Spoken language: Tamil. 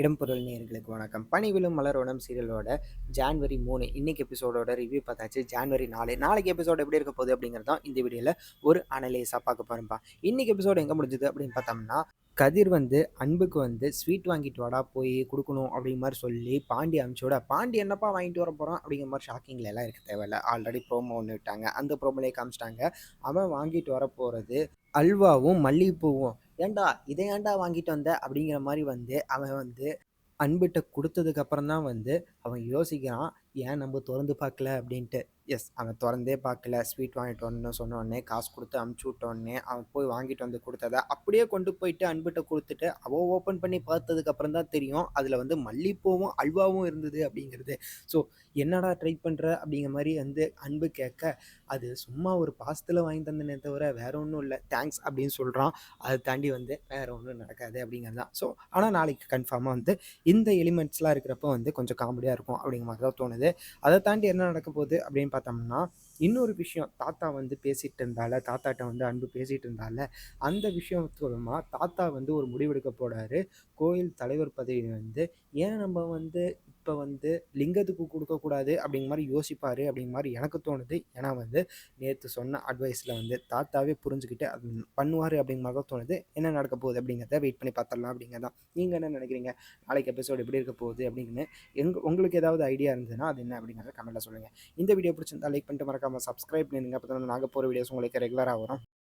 இடம்பொருள் நேர்களுக்கு வணக்கம். பணிவிலும் மலரோடம் சீரியலோட ஜான்வரி மூணு. இன்னைக்கு எபிசோடோட ரிவ்யூ பார்த்தாச்சு. ஜான்வரி நாலு. நாளைக்கு எபிசோடு எப்படி இருக்க போகுது அப்படிங்கிறது தான் இந்த வீடியோவில் ஒரு அனலைஸாக பார்க்க போகிறோம்ப்பா இன்னைக்கு எபிசோடு எங்கே முடிஞ்சது அப்படின்னு பார்த்தோம்னா கதிர் வந்து அன்புக்கு வந்து ஸ்வீட் வாங்கிட்டு வாடா போய் கொடுக்கணும் அப்படிங்கிற மாதிரி சொல்லி பாண்டி அனுப்பிச்சோட பாண்டி என்னப்பா வாங்கிட்டு வர போகிறான் அப்படிங்கிற மாதிரி ஷாக்கிங்கில் எல்லாம் இருக்க தேவையில்ல. ஆல்ரெடி ப்ரோமோ ஒன்று விட்டாங்க. அந்த ப்ரோமோலே காமிச்சிட்டாங்க. அவன் வாங்கிட்டு வர போகிறது அல்வாவும் மல்லிகைப்பூவும். ஏன்டா இதை ஏன்டா வாங்கிட்டு வந்த? அப்படிங்கிற மாதிரி வந்து அவன் வந்து அன்பிட்ட கொடுத்ததுக்கப்புறம் தான் வந்து அவன் யோசிக்கிறான். ஏன் நம்ம திறந்து பார்க்கல அப்படின்ட்டு? எஸ் அவன் திறந்தே பார்க்கல. ஸ்வீட் வாங்கிட்டு வரணும்னு சொன்னோடனே காசு கொடுத்து அமுச்சு விட்டோடனே அவன் போய் வாங்கிட்டு வந்து கொடுத்தத அப்படியே கொண்டு போயிட்டு அன்பிட்ட கொடுத்துட்டு அவள் ஓப்பன் பண்ணி பார்த்ததுக்கப்புறம் தான் தெரியும் அதில் வந்து மல்லிப்பூவும் அல்வாவும் இருந்தது அப்படிங்கிறது. ஸோ என்னடா ட்ரை பண்ணுற அப்படிங்கிற மாதிரி வந்து அன்பு கேட்க அது சும்மா ஒரு பாசத்தில் வாங்கி தந்தனே தவிர வேற ஒன்றும் இல்லை. தேங்க்ஸ் அப்படின்னு சொல்கிறான் அதை தாண்டி வந்து வேற ஒன்றும் நடக்காது அப்படிங்கிறது தான். ஸோ ஆனால் நாளைக்கு கன்ஃபார்மாக வந்து இந்த எலிமெண்ட்ஸ்லாம் இருக்கிறப்ப வந்து கொஞ்சம் காமெடியாக இருக்கும் அப்படிங்கிற மாதிரி தான் தோணுது. அதை தாண்டி என்ன நடக்க போகுது அப்படின்னு பார்த்தோம்னா இன்னொரு விஷயம் தாத்தா வந்து பேசிகிட்டு இருந்தால தாத்தாட்ட வந்து அன்பு பேசிகிட்டு இருந்தால அந்த விஷயம் மூலமாக தாத்தா வந்து ஒரு முடிவெடுக்க போகிறாரு கோயில் தலைவர் பதவி வந்து ஏன் நம்ம வந்து இப்போ வந்து லிங்கத்துக்கு கொடுக்கக்கூடாது அப்படிங்கிற மாதிரி யோசிப்பார் அப்படிங்கிற மாதிரி எனக்கு தோணுது. ஏன்னா வந்து நேற்று சொன்ன அட்வைஸில் வந்து தாத்தாவே புரிஞ்சுக்கிட்டு அது பண்ணுவார் அப்படிங்கிற மாதிரி தான் தோணுது. என்ன நடக்க போகுது அப்படிங்கிறத வெயிட் பண்ணி பார்த்துடலாம் அப்படிங்கிறதான் நீங்கள் என்ன நினைக்கிறீங்க? நாளைக்கு எபிசோடு எப்படி இருக்க போகுது அப்படின்னு எங்க உங்களுக்கு ஏதாவது ஐடியா இருந்ததுன்னா அது என்ன அப்படிங்கிறத கமெண்ட்டில் சொல்லுங்கள் இந்த வீடியோ பிடிச்சிருந்தா லைக் பண்ணிட்டு மறக்காமல் சப்ஸ்கிரைப் பண்ணுங்க அப்போ தான் நாங்கள் போகிற வீடியோஸ் உங்களுக்கு ரெகுலராக வரும்.